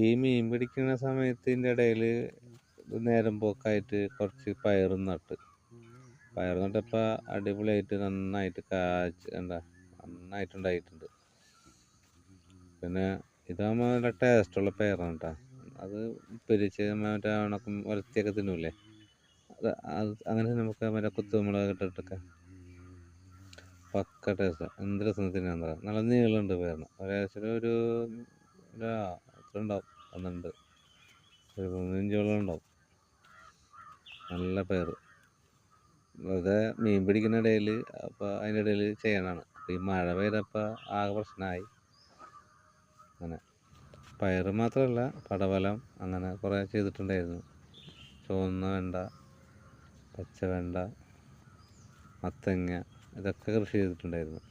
ഈ മീൻ പിടിക്കുന്ന സമയത്തിന്റെ ഇടയിൽ നേരം പോക്കായിട്ട് കുറച്ച് പയറും നട്ട്. പയർ നട്ടപ്പോൾ അടിപൊളിയായിട്ട് നന്നായിട്ട് കാച്ച് എന്താ നന്നായിട്ടുണ്ടായിട്ടുണ്ട്. പിന്നെ ഇതാകുമ്പോൾ നല്ല ടേസ്റ്റുള്ള പയറാണ് കേട്ടോ അത് പിരിച്ച് മറ്റേ ഉണക്കം വരത്തിയൊക്കെ തിന്നൂലേ അത് അത് അങ്ങനെ നമുക്ക് മറ്റേ കുത്തുമുളക് ഇട്ടിട്ടൊക്കെ. പക്ക ടേസ്റ്റ്. എന്ത് രസം തിന്നാൻ നല്ല നീളമുണ്ട് പയറിന്. ഒരേശ്വരം ഒരു ഉണ്ടാവും പന്ത്രണ്ട് ഒരു പതിനഞ്ചോളം ഉണ്ടാവും. നല്ല പയർ വെറുതെ മീൻ പിടിക്കുന്ന ഇടയിൽ അപ്പോൾ അതിന്റെ ഇടയിൽ ചെയ്യണതാണ്. അപ്പോൾ ഈ മഴ പെയ്തപ്പോൾ ആകെ പ്രശ്നമായി. അങ്ങനെ. പയർ മാത്രമല്ല പടവലം അങ്ങനെ കുറേ ചെയ്തിട്ടുണ്ടായിരുന്നു. ചുവന്ന വെണ്ട പച്ച വെണ്ട മത്തങ്ങ ഇതൊക്കെ കൃഷി ചെയ്തിട്ടുണ്ടായിരുന്നു.